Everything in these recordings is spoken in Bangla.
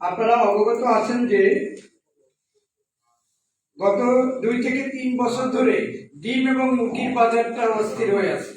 আপনারা অবগত আছেন যে গত দুই থেকে তিন বছর ধরে ডিম এবং মুরগির বাজারটা অস্থির হয়ে আছে।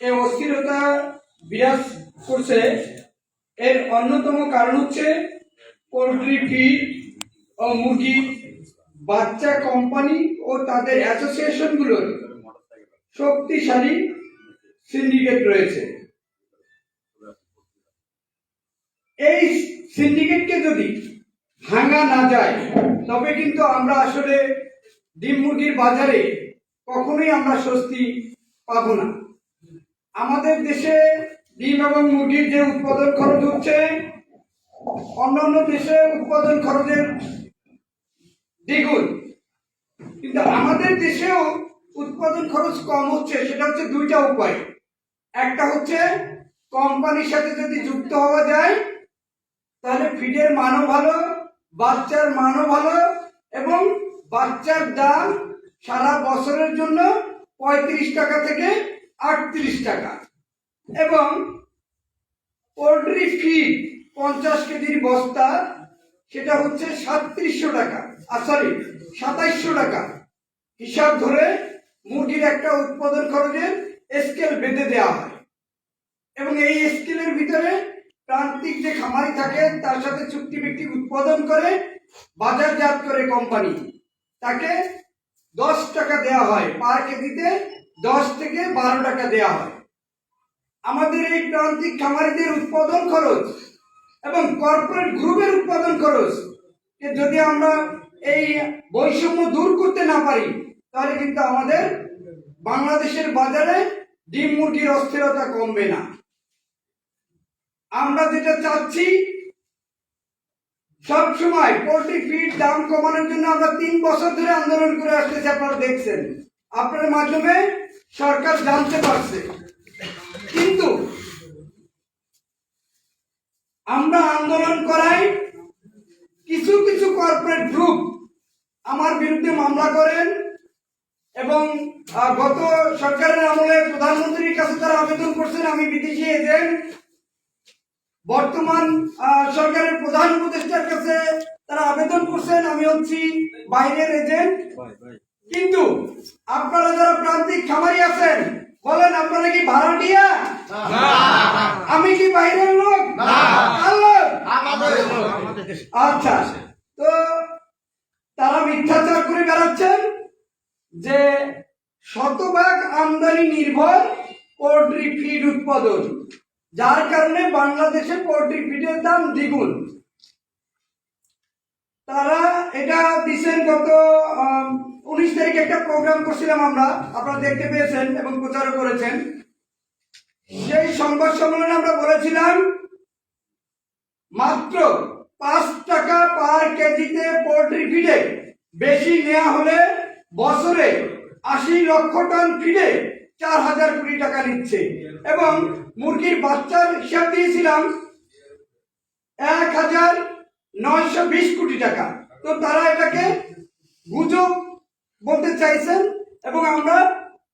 এই অস্থিরতা বিরাজ করছে। এর অন্যতম কারণ হচ্ছে পোলট্রি ফিড ও মুরগি। বাচ্চা কোম্পানি ও তাদের অ্যাসোসিয়েশনগুলোর শক্তিশালী সিন্ডিকেট রয়েছে। এই সিন্ডিকেটকে যদি ভাঙা না যায়, তবে কিন্তু আমরা আসলে ডিম মুরগির বাজারে কখনোই আমরা স্বস্তি পাব না। আমাদের দেশে ডিম এবং মুরগির যে উৎপাদন খরচ হচ্ছে, অন্যান্য দেশে উৎপাদন খরচের দ্বিগুণ। কিন্তু আমাদের দেশেও উৎপাদন খরচ কম হচ্ছে, সেটা হচ্ছে দুইটা উপায়। একটা হচ্ছে কোম্পানির সাথে যদি যুক্ত হওয়া যায় তাহলে ফিডের মানও ভালো, বাচ্চার মানও ভালো এবং বাচ্চার দাম সারা বছরের জন্য পঁয়ত্রিশ টাকা থেকে আটত্রিশ টাকা। এবং পোলট্রি ফিড পঞ্চাশ কেজির বস্তা, সেটা হচ্ছে সাতত্রিশশো টাকা আর সরি সাতাইশশো টাকা। হিসাব ধরে মুরগির একটা উৎপাদন খরচের স্কেল বেঁধে দেওয়া হয়। এবং এই স্কেলের ভিতরে প্রান্তিক যে খামারি থাকে, তার সাথে চুক্তি ব্যক্তি উৎপাদন করে, বাজারজাত করে কোম্পানি। তাকে দশ টাকা দেওয়া হয়, পার কেজিতে দশ থেকে বারো টাকা দেওয়া হয়। আমাদের এই প্রান্তিক খামারিদের উৎপাদন খরচ এবং কর্পোরেট গ্রুপের উৎপাদন খরচ যদি আমরা এই বৈষম্য দূর করতে না পারি, তাহলে কিন্তু আমাদের বাংলাদেশের বাজারে ডিম মুরগির অস্থিরতা কমবে না। আমরা যেটা চাচ্ছি, সব সময় পোল্ট্রি ফিড দাম কমানোর জন্য আমরা তিন বছর ধরে আন্দোলন করে আসতেছি, আপনারা দেখছেন। আপনার মাধ্যমে সরকার জানতে পারছে। কিন্তু আমরা আন্দোলন করাই কিছু কিছু কর্পোরেট গ্রুপ আমার বিরুদ্ধে মামলা করেন এবং গত সরকারের আমলে প্রধানমন্ত্রীর কাছে তারা আবেদন করছেন, আমি বিদেশি এজেন্ট বর্তমান সরকারের প্রধান উপদেষ্টার কাছে তারা আবেদন করছেন আমি হচ্ছি বাইরের এজেন্ট। কিন্তু আপনারা যারা প্রান্তিক খামারি আছেন বলেন আপনারা কি ভাড়াটিয়া আমি কি বাইরের লোক। আচ্ছা তো তারা মিথ্যাচার করে বেড়াচ্ছেন যে শতভাগ আমদানি নির্ভর পোল্ট্রি ফিড উৎপাদন। যার কারণে বাংলাদেশে পোল্ট্রি ফিডের দাম দ্বিগুণ। তারা এটা দিচ্ছেন গত উনিশ তারিখে একটা প্রোগ্রাম করছিলাম আমরা, আপনারা দেখতে পেয়েছেন এবং প্রচারও করেছেন। সেই সংবাদ সম্মেলনে আমরা বলেছিলাম, মাত্র পাঁচ টাকা পার কেজিতে পোল্ট্রি ফিডে বেশি নেওয়া হলে বছরে আশি লক্ষ টন ফিডে চার হাজার কোটি টাকা নিচ্ছে। এবং মুরগির বাচ্চার হিসাব দিয়েছিলাম এক হাজার নয়শো বিশ কোটি টাকা। তো তারা এটাকে গুজব বলতে চাইছেন এবং আমরা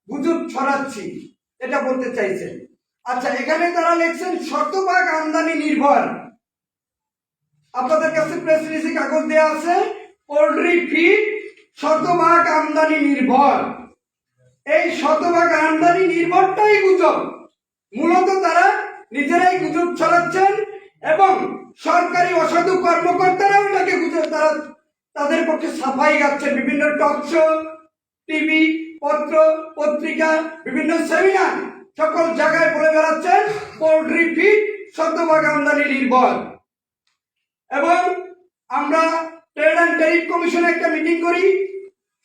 গুজব ছড়াচ্ছি, এটা বলতে চাইছেন। আচ্ছা এখানে তারা লিখছেন, শতভাগ আমদানি নির্ভর। আপনাদের কাছে প্রেস রিলিজে কাগজ দেওয়া আছে পোল্ট্রি ফিড শতভাগ আমদানি নির্ভর। এই শতভাগ আমদানি নির্ভরটাই গুজব। মূলত তারা নিজেরাই গুজব ছড়াচ্ছেন এবং সরকারি অসাধু কর্মকর্তারাও এটাকে গুজব তারা তাদের পক্ষে সাফাই গাচ্ছেন। বিভিন্ন টক শো টিভি পত্র পত্রিকা বিভিন্ন সেমিনার সকল জায়গায় বলে বেড়াচ্ছেন পোল্ট্রি ফিড শতভাগ আমদানি নির্ভর। এবং আমরা ট্রেড অ্যান্ড টেরিফ কমিশনে একটা মিটিং করি।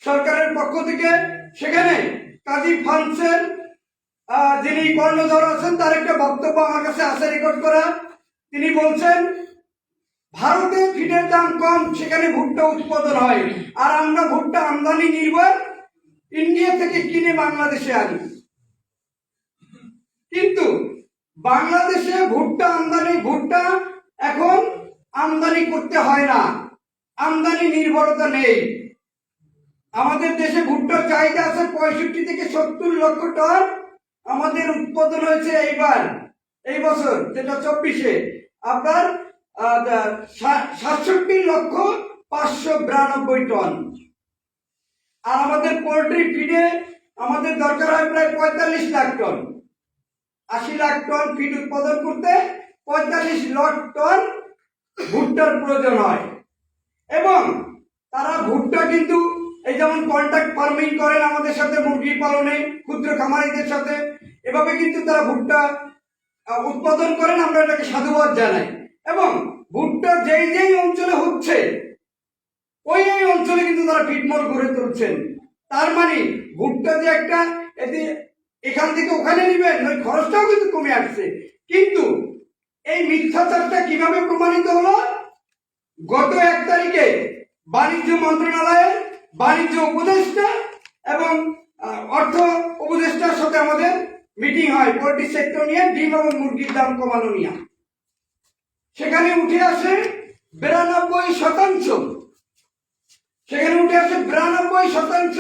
সরকারের পক্ষ থেকে সেখানে কাজী ফান্সের আহ, যিনি কর্ণধর আছেন, তার একটা বক্তব্য আমার কাছে আছে রেকর্ড করা। তিনি বলছেন, ভারতে ফিডের দাম কম, সেখানে ভুট্টা উৎপাদন হয়। আর আমরা ভুট্টা আমদানি নির্ভর। ইন্ডিয়া থেকে কিনে বাংলাদেশে আনি। কিন্তু বাংলাদেশে ভুট্টা আমদানি, ভুট্টা এখন আমদানি করতে হয় না। আমদানি নির্ভরতা নেই। আমাদের দেশে ভুট্টার চাহিদা আছে পঁয়ষট্টি থেকে সত্তর লক্ষ টন। আমাদের উৎপাদন হয়েছে এইবার, এই বছর, যেটা চব্বিশে। আপনার সাতষট্টি লক্ষ পাঁচশো বিরানব্বই টন। আর আমাদের পোল্ট্রি ফিডে আমাদের দরকার হয় প্রায় পঁয়তাল্লিশ লাখ টন। আশি লাখ টন ফিড উৎপাদন করতে পঁয়তাল্লিশ লাখ টন ভুট্টার প্রয়োজন হয়। এবং তারা ভুট্টা কিন্তু, এই যেমন কন্ট্রাক্ট ফার্মিং করেন আমাদের সাথে, মুরগি পালনে, ক্ষুদ্র খামারিদের সাথে এভাবে কিন্তু তারা ভুট্টা উৎপাদন করেন, আমরা এটাকে সাধুবাদ জানাই। এবং ভুট্টা যেই যেই অঞ্চলে হচ্ছে, ওই ওই অঞ্চলে কিন্তু তারা ফিটমল গড়ে তুলছেন। তার মানে ভুট্টা যে একটা এতে এখান থেকে ওখানে নিবেন ওই খরচটাও কিন্তু কমে আসছে। কিন্তু এই মিথ্যাচারটা কীভাবে প্রমাণিত হলো? গত এক তারিখে বাণিজ্য মন্ত্রণালয়ের বাণিজ্য উপদেষ্টা এবং অর্থ উপদেষ্টার সাথে আমাদের মিটিং হয় পোল্ট্রি সেক্টর নিয়ে ডিম এবং মুরগির দাম কমানো নিয়ে। সেখানে উঠে আসে বিরানব্বই শতাংশ। সেখানে উঠে আসে বিরানব্বই শতাংশ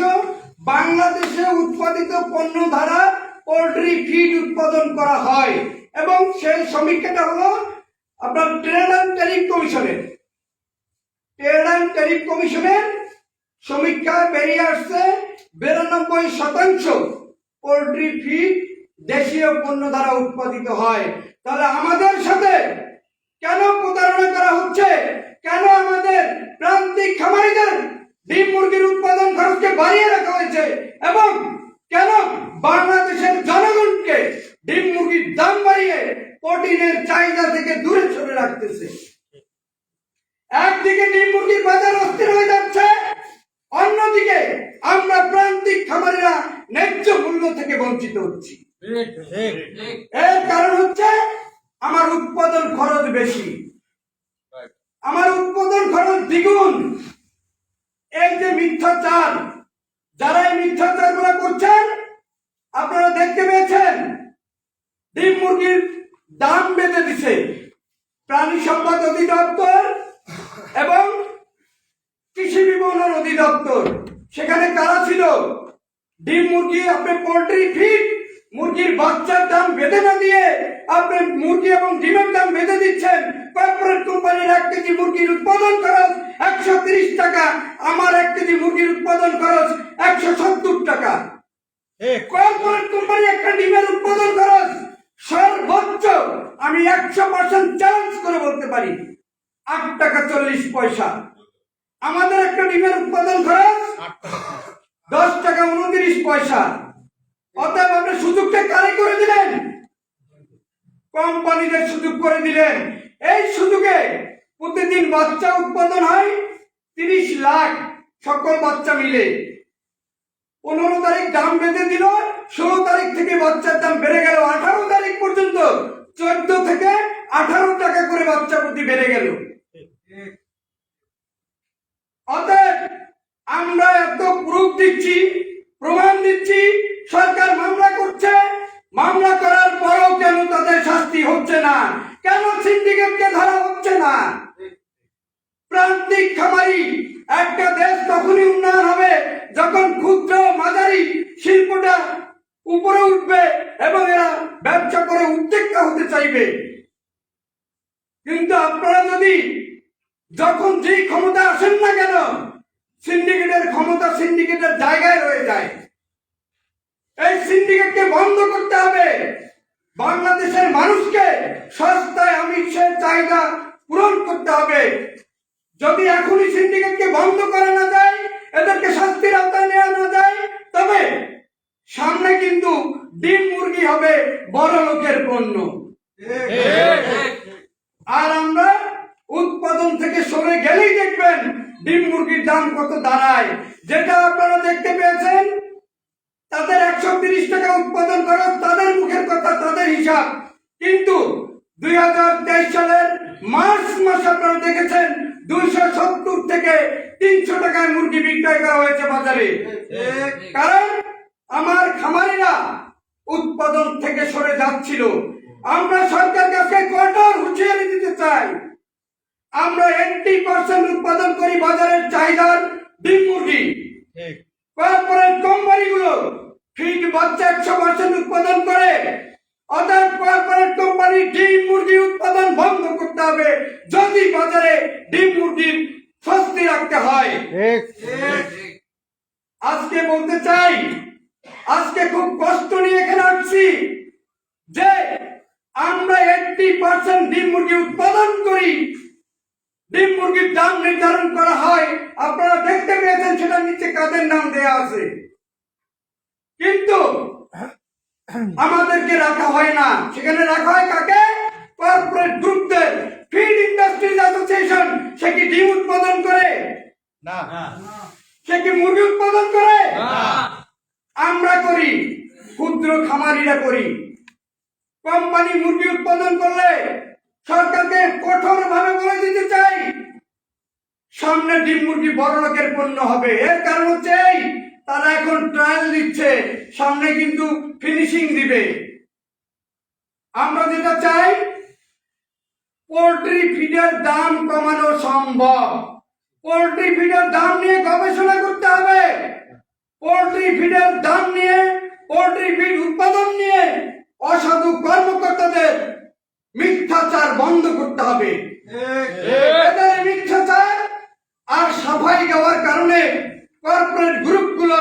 বাংলাদেশে উৎপাদিত পণ্য দ্বারা পোল্ট্রি ফিড উৎপাদন করা হয়। এবং সেই সমীক্ষাটা হলো আপনার ট্রেড অ্যান্ড ট্যারিফ কমিশনের ট্রেড অ্যান্ড ট্যারিফ কমিশনের সমীক্ষা বেরিয়ে আসছে বিরানব্বই শতাংশ পোল্ট্রি ফিড দেশীয় পণ্য দ্বারা উৎপাদিত হয়। তাহলে আমাদের সাথে কেন প্রতারণা করা হচ্ছে? কেন আমাদের প্রান্তিক খামারিদের ডিম মুরগির উৎপাদন খরচকে বাড়িয়ে রাখা হয়েছে? এবং কেন বাংলাদেশের জনগণকে ডিম মুরগির দাম বাড়িয়ে প্রোটিনের চাহিদা থেকে দূরে সরে রাখতেছে? একদিকে ডিম মুরগির বাজার অস্থির হয়ে যাচ্ছে, অন্যদিকে আমরা প্রান্তিক খামারিরা ন্যায্য মূল্য থেকে বঞ্চিত হচ্ছি। এর কারণ হচ্ছে আমার উৎপাদন খরচ বেশি। আমার উৎপাদন খরচ দ্বিগুণ। এই যে মিথ্যাচার যারা এই মিথ্যাচারগুলো করছেন আপনারা দেখতে পেয়েছেন ডিম মুরগির দাম বেঁধে দিছে। প্রাণী সম্পদ অধিদপ্তর এবং কৃষি বিপণন অধিদপ্তর। সেখানে কারা ছিল? ডিম মুরগি আপনি পোল্ট্রি ফিড মুরগির বাচ্চার দাম বেঁধে না দিয়ে আপনি মুরগি এবং ডিমের দাম বেঁধে দিচ্ছেন। কর্পোরেট কোম্পানির এক কেজি মুরগির উৎপাদন খরচ একশো তিরিশ টাকা। আমার এক কেজি মুরগির উৎপাদন খরচ একশো সত্তর টাকা। কর্পোরেট কোম্পানি একটা ডিমের উৎপাদন খরচ সর্বোচ্চ আমি একশো পার্সেন্ট চ্যালেঞ্জ করে বলতে পারি। আট টাকা চল্লিশ পয়সা। আমাদের একটা ডিমের উৎপাদন খরচ দশ টাকা উনত্রিশ পয়সা। অতএব আপনি সুযোগটা কারে করে দিলেন? কোম্পানিদের সুযোগ করে দিলেন। এই সুযোগে প্রতিদিন বাচ্চা উৎপাদন হয় তিরিশ লাখ সকল বাচ্চা মিলে। পনেরো তারিখ দাম বেঁধে দিল, ষোলো তারিখ থেকে বাচ্চার দাম বেড়ে গেল। আঠারো তারিখ পর্যন্ত চোদ্দ থেকে আঠারো টাকা করে বাচ্চা প্রতি বেড়ে গেল। অতএব আমরা এত প্রুফ দিচ্ছি, প্রমাণ দিচ্ছি সরকার মামলা করছে, মামলা করার পরেও কেন তাদের শাস্তি হচ্ছে না? কেন সিন্ডিকেটকে ধরা হচ্ছে না? প্রান্তিক খামারি, একটা দেশ তখনই উন্নয়ন হবে যখন ক্ষুদ্র মাঝারি শিল্পটা উপরে উঠবে এবং এরা ব্যবসা করে উদ্যোক্তা হতে চাইবে। কিন্তু আপনারা যদি যখন যেই ক্ষমতা আসেন না কেন, সিন্ডিকেটের ক্ষমতা সিন্ডিকেটের জায়গায় রয়ে যায়। এই সিন্ডিকেটকে বন্ধ করতে হবে। বাংলাদেশের মানুষকে সস্তায় আমিষের চাহিদা পূরণ করতে হবে। যদি এখনই সিন্ডিকেটকে বন্ধ করা না যায়, এদেরকে শাস্তির আওতায় নেওয়া না যায়, তবে সামনে কিন্তু ডিম মুরগি হবে বড় লোকের পণ্য। আর আমরা উৎপাদন থেকে সরে গেলেই দেখবেন ডিম মুরগির দাম কত দাঁড়ায়। যেটা আপনারা দেখতে পেয়েছেন তাদের একশো তিরিশ টাকা উৎপাদন খরচ তাদের মুখের কথা তাদের হিসাব। কিন্তু দুই হাজার তেইশ সালের মার্চ মাস আপনারা দেখেছেন দুইশো সত্তর থেকে তিনশো টাকায় মুরগি বিক্রয় করা হয়েছে বাজারে। কারণ আমার খামারিরা উৎপাদন থেকে সরে যাচ্ছিল। আমরা সরকার কাছে কঠোর হুঁশিয়ারি দিতে চাই। আমরা এইটি পার্সেন্ট উৎপাদন করি বাজারের চাহিদার ডিম মুরগি। কর্পোরেট কোম্পানিগুলো ফিড বাচ্চা একশো পার্সেন্ট উৎপাদন করে অতএব কর্পোরেট কোম্পানি ডিম মুরগি উৎপাদন বন্ধ করতে হবে যদি বাজারে ডিম মুরগির স্বস্তি রাখতে হয়। আজকে বলতে চাই আজকে খুব কষ্ট নিয়ে এখানে আসছি যে আমরা এইটটি পার্সেন্ট ডিম মুরগি উৎপাদন করি। ডিম মুরগির দাম নির্ধারণ করা হয় আপনারা দেখতে পেয়েছেন সেটা নিচে কাদের নাম দেয়া আছে। কিন্তু আমাদেরকে রাখা হয় না। সেখানে রাখা হয় কাকে? কর্পোরেট গ্রুপদের ফিড ইন্ডাস্ট্রিজ অ্যাসোসিয়েশন সে কি ডিম উৎপাদন করে? না। সে কি মুরগি উৎপাদন করে? আমরা করি ক্ষুদ্র খামারিরা করি। কোম্পানি মুরগি উৎপাদন করলে সরকারকে কঠোর ভাবে বলে দিতে চাই। সামনে ডিম মুরগি বড় লোকের পণ্য হবে। এর কারণ হচ্ছে এই তারা এখন ট্রায়াল দিচ্ছে সামনে কিন্তু ফিনিশিং দিবে। আমরা যেটা চাই পোল্ট্রি ফিডের দাম কমানো সম্ভব। পোল্ট্রি ফিডের দাম নিয়ে গবেষণা করতে হবে। পোল্ট্রি ফিডের দাম নিয়ে পোল্ট্রি ফিড উৎপাদন নিয়ে অসাধু কর্মকর্তাদের মিথ্যাচার বন্ধ করতে হবে এদের মিথ্যাচার আর সাফাই গাওয়ার কারণে কর্পোরেট গ্রুপগুলো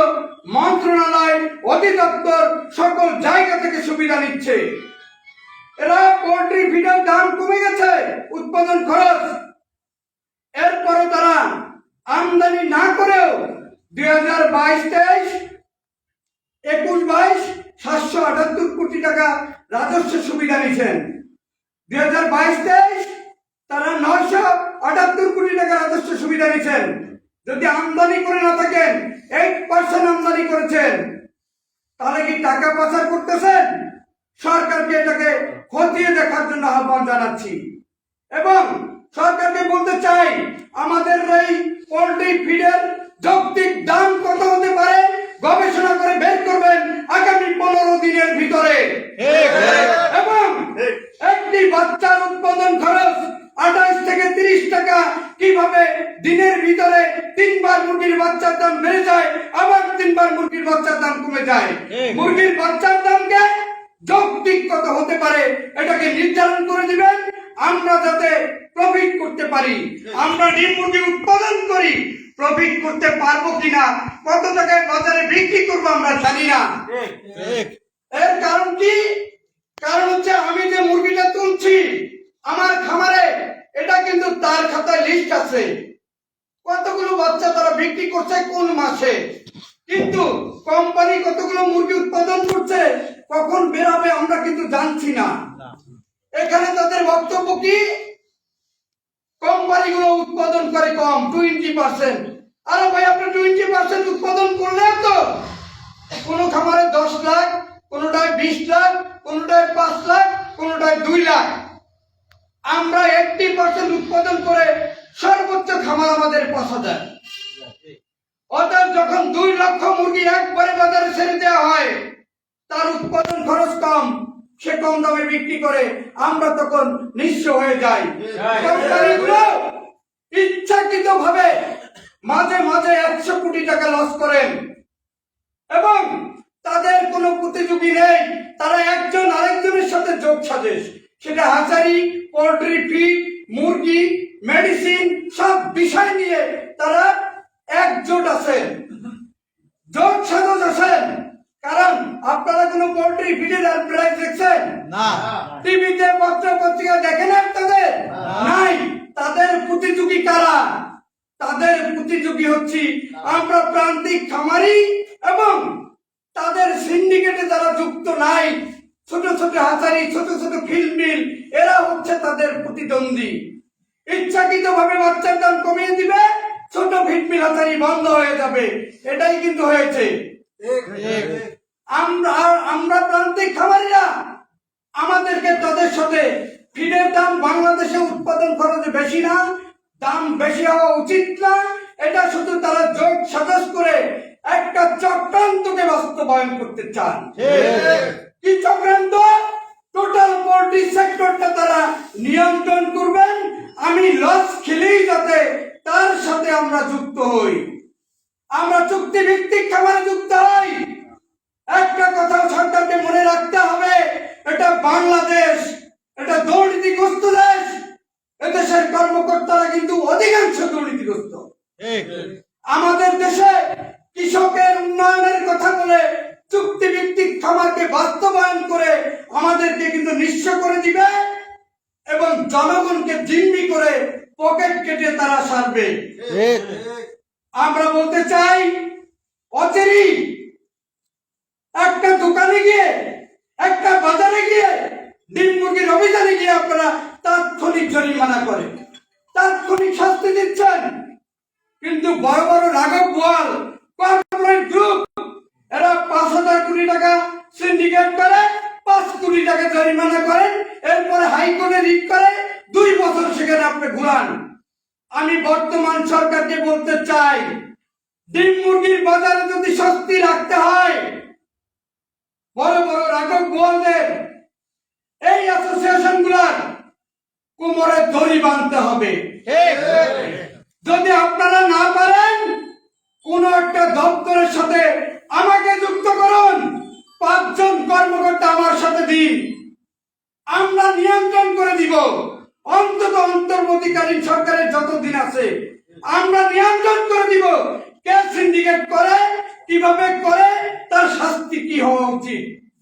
মন্ত্রণালয় অধিদপ্তর সকল জায়গা থেকে নিচ্ছে এরা পোল্ট্রি ফিডের দাম কমে গেছে, উৎপাদন খরচ। এরপরও তারা আমদানি না করেও দুই হাজার বাইশ তেইশ, একুশ বাইশ, সাতশো আটাত্তর কোটি টাকা রাজস্ব সুবিধা নিয়েছেন। দুই হাজার বাইশ তেইশ, তারা নয়শো আটাত্তর কোটি টাকা রাজস্ব সুবিধা নিয়েছেন। যদি আমদানি করে না থাকেন এইট পার্সেন্ট আমদানি করেছেন। তাহলে কি টাকা পাচার করতেছেন? সরকারকে এটাকে খতিয়ে দেখার জন্য আহ্বান জানাচ্ছি। এবং সরকারকে বলতে চাই আমাদের এই পোল্ট্রি ফিডের যৌক্তিক দাম কত হতে পারে? গবেষণা করে বের করবেন আগামী পনেরো দিনের ভিতরে। এবং একটি বাচ্চার উৎপাদন খরচ আঠাশ থেকে তিরিশ টাকা। কীভাবে দিনের ভিতরে তিনবার মুরগির বাচ্চার দাম বেড়ে যায় আবার তিনবার মুরগির বাচ্চার দাম কমে যায়? মুরগির বাচ্চার দামকে যৌক্তিক কত হতে পারে এটাকে নির্ধারণ করে দিবেন আমরা যাতে প্রফিট করতে পারি। আমরা মুরগি উৎপাদন করি প্রফিট করতে পারব কিনা কত টাকায় বাজারে বিক্রি করব আমরা জানি না। এর কারণ কি? কারণ হচ্ছে আমি যে মুরগিটা তুলছি আমার খামারে এটা কিন্তু তার খাতায় লিস্ট আছে। কতগুলো বাচ্চা তারা বিক্রি করছে কোন মাসে? কিন্তু কোম্পানি কতগুলো মুরগি উৎপাদন করছে কখন বেরাবে আমরা কিন্তু জানছি না। এখানে তাদের বক্তব্য কি? কোম্পানিগুলো উৎপাদন করে কম টোয়েন্টি পার্সেন্ট আরে ভাই আপনি টোয়েন্টি পার্সেন্ট উৎপাদন করলে তো। কোন খামারে দশ লাখ কোনটায় বিশ লাখ কোনটায় পাঁচ লাখ কোনটায় দুই লাখ। আমরা এইটটি পার্সেন্ট উৎপাদন করে সর্বোচ্চ খামার আমাদের পাঁচ হাজার। অর্থাৎ যখন দুই লক্ষ মুরগি একবারে বাজারে ছেড়ে দেওয়া হয় তার উৎপাদন খরচ কম সে কম দামে বিক্রি করে আমরা তখন নিঃস্ব হয়ে যাই। কোম্পানিগুলো ইচ্ছাকৃত ভাবে মাঝে মাঝে একশো কোটি টাকা লস করেন। এবং তাদের কোনো প্রতিযোগী নেই তারা একজন আরেকজনের সাথে যোগ সাজেশ সেটা হাজারি পোল্ট্রি ফিড মুরগি মেডিসিন সব বিষয় নিয়ে তারা একজোট আছেন জোট সাজস আছেন কারণ আপনারা কোনো পোল্ট্রি ফিডের প্রাইস দেখছেন? টিভিতে পত্র পত্রিকা দেখেন আপনাদের নাই। তাদের প্রতিযোগী কারা? তাদের প্রতিযোগী হচ্ছি আমরা প্রান্তিক খামারি এবং তাদের সিন্ডিকেটে যারা যুক্ত নাই ছোট ছোট হাজারি ছোট ছোট ফিল্ড মিল এরা হচ্ছে তাদের প্রতিদ্বন্দ্বী। ইচ্ছাকৃত ভাবে বাচ্চার দাম কমিয়ে দিবে ছোট ফিল্ড মিল হাজারি বন্ধ হয়ে যাবে। এটাই কিন্তু হয়েছে। আমরা আমরা প্রান্তিক খামারিরা আমাদেরকে তাদের সাথে ফিডের দাম বাংলাদেশে উৎপাদন খরচ বেশি না দাম বেশি হওয়া উচিত না। এটা শুধু তারা জোট সাজস করে একটা চক্রান্তকে বাস্তবায়ন করতে চান। কি চক্রান্ত টোটাল পোল্ট্রি সেক্টরটা তারা নিয়ন্ত্রণ করবেন। আমি লস খেলেই যাতে তার সাথে আমরা যুক্ত হই। আমরা চুক্তি ভিত্তিক খামারে যুক্ত হই একটা কথা সরকারকে মনে রাখতে হবে এটা বাংলাদেশ এটা দুর্নীতিগ্রস্ত দেশ এদেশের কর্মকর্তারা কিন্তু অধিকাংশ দুর্নীতিগ্রস্ত আমাদের দেশে কৃষকের উন্নয়নের কথা বলে চুক্তিভিত্তিক খামারকে বাস্তবায়ন করে আমাদেরকে কিন্তু নিঃস্ব করে দিবে এবং জনগণকে জিম্মি করে পকেট কেটে তারা সারবে আমরা বলতে চাই অচেরি একটা দোকানে গিয়ে একটা বাজারে গিয়ে ডিম মুরগির অভিযানে গিয়ে আপনারা তাৎক্ষণিক জরিমানা করেন তাৎক্ষণিক শাস্তি দিচ্ছেন কিন্তু বড় বড় রাঘব বোয়াল কর্পোরেট গ্রুপ এরা পাঁচ হাজার কোটি টাকা সিন্ডিকেট করে পাঁচ কোটি টাকা জরিমানা করেন এরপরে হাইকোর্টে রিট করে দুই বছর সেখানে আপনি ঘুরান আমি বর্তমান সরকারকে বলতে চাই ডিম মুরগির বাজারে যদি স্বস্তি রাখতে হয় বড় বড় এই অ্যাসোসিয়েশনগুলার কোমরে দড়ি বাঁধতে হবে। যদি আপনারা না পারেন কোন একটা দপ্তরের সাথে আমাকে যুক্ত করুন। পাঁচজন কর্মকর্তা আমার সাথে দিন। আমরা নিয়ন্ত্রণ করে দিব। অন্তত অন্তর্বর্তীকালীন সরকারের যতদিন আছে আমরা নিয়ন্ত্রণ করে দিব কে সিন্ডিকেট করে কীভাবে করে তার শাস্তি কি হওয়া উচিত।